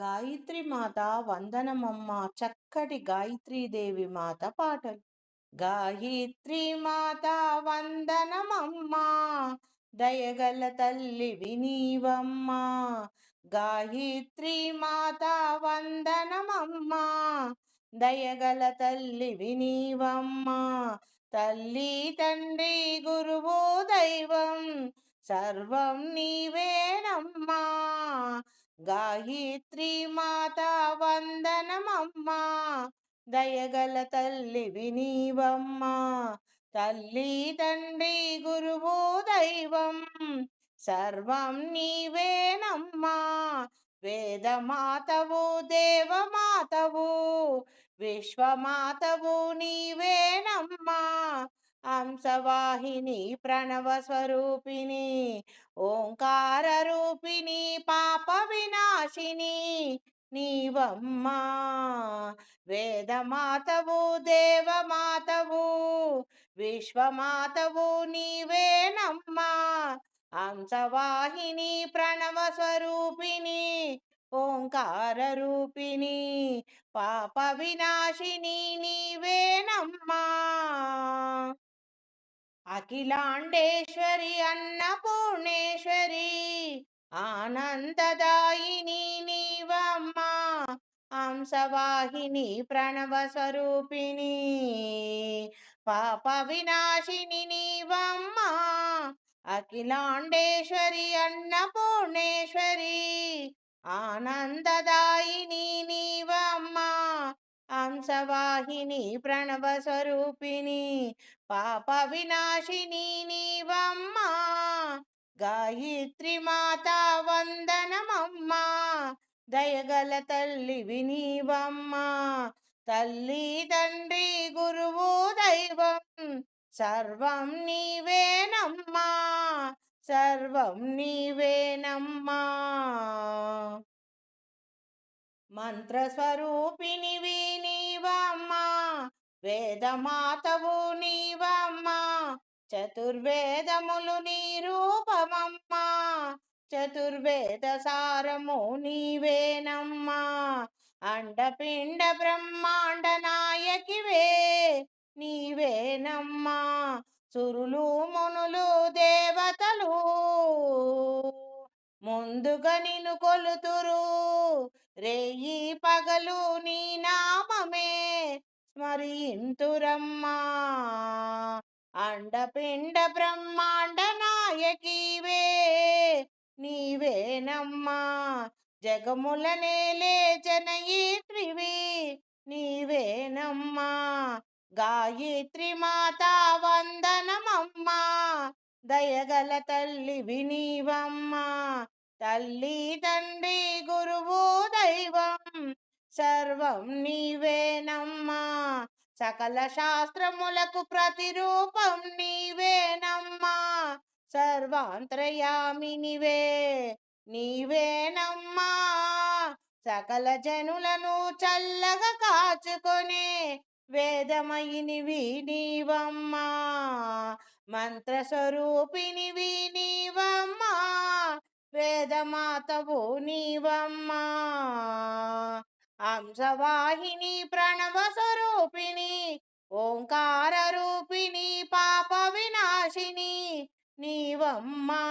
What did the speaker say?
గాయత్రి మాత వందనమమ్మ చక్కటి గాయత్రీదేవి మాత పాటలు. గాయత్రి మాత వందనమమ్మ దయగల తల్లి వినీవమ్మ. గాయత్రి మాత వందనమమ్మ దయగల తల్లి వినీవమ్మ. తల్లి తండ్రి గురువు దైవం సర్వం నీవేనమ్మా. గాయత్రి మాత వందనమమ్మా. దయగల తల్లి వినీవమ్మా. తల్లి తండ్రి గురువు దైవం. సర్వం నీవేనమ్మా. వేదమాతవు దేవమాతవు. విశ్వమాతవు నీవేనమ్మా. హంసవాహిని ప్రణవ స్వరూపిణి ఓంకార రూపిణి పాప వినాశిని నీవమ్మా. వేదమాతవు దేవమాతవు విశ్వమాతవు నీవేనమ్మా. హంసవాహిని ప్రణవ స్వరూపిణి ఓంకార రూపిణి పాప వినాశిని నీవేనమ్మా. అఖిలాండేశ్వరి అన్నపూర్ణేశ్వరి ఆనందదాయిని నీవమ్మా హంసవాహిని ప్రణవ స్వరూపిణి పాప వినాశిని నీవమ్మా అఖిలాండేశ్వరి అన్నపూర్ణేశ్వరి ఆనందదాయిని నీవమ్మా. హంసవాహిని ప్రణవ స్వరూపిణి పాప వినాశిని నీవమ్మ. గాయత్రి మాత వందనమమ్మ. దయగల తల్లి వినీవమ్మ తల్లి తండ్రి గురువు దైవం. సర్వం నీవేనమ్మా. సర్వం నీవేనమ్మా. మంత్రస్వరూపిణి నీవమ్మా వేదమాతవు నీవమ్మా చతుర్వేదములు నీ రూపమమ్మా చతుర్వేద సారము నీవేనమ్మా అండపిండ బ్రహ్మాండ నాయకివే నీవేనమ్మా సురులు మునులు దేవతలు ముందుగా నిన్ను కొలుతురు రేయి పగలు నీ నామమే స్మరింతురమ్మా. అండపిండ బ్రహ్మాండ నాయకీవే నీవేనమ్మా. జగముల నేలే జనయిత్రివి నీవేనమ్మా. గాయత్రి మాత వందనమమ్మా. దయగల తల్లి వినీవమ్మా తల్లి తండ్రి గురువు దైవం సర్వం నీవేనమ్మా సకల శాస్త్రములకు ప్రతిరూపం నీవేనమ్మా సర్వాంతరయామినివే నీవేనమ్మా సకల జనులను చల్లగా కాచుకొనే వేదమయినివి నీవమ్మా. మంత్రస్వరూపినివి నీవమ్మా. వేదమాతవు నీవమ్మ. హంసవాహిని ప్రణవ స్వరూపిణి ఓంకార రూపిణి పాప వినాశిని నీవమ్మా.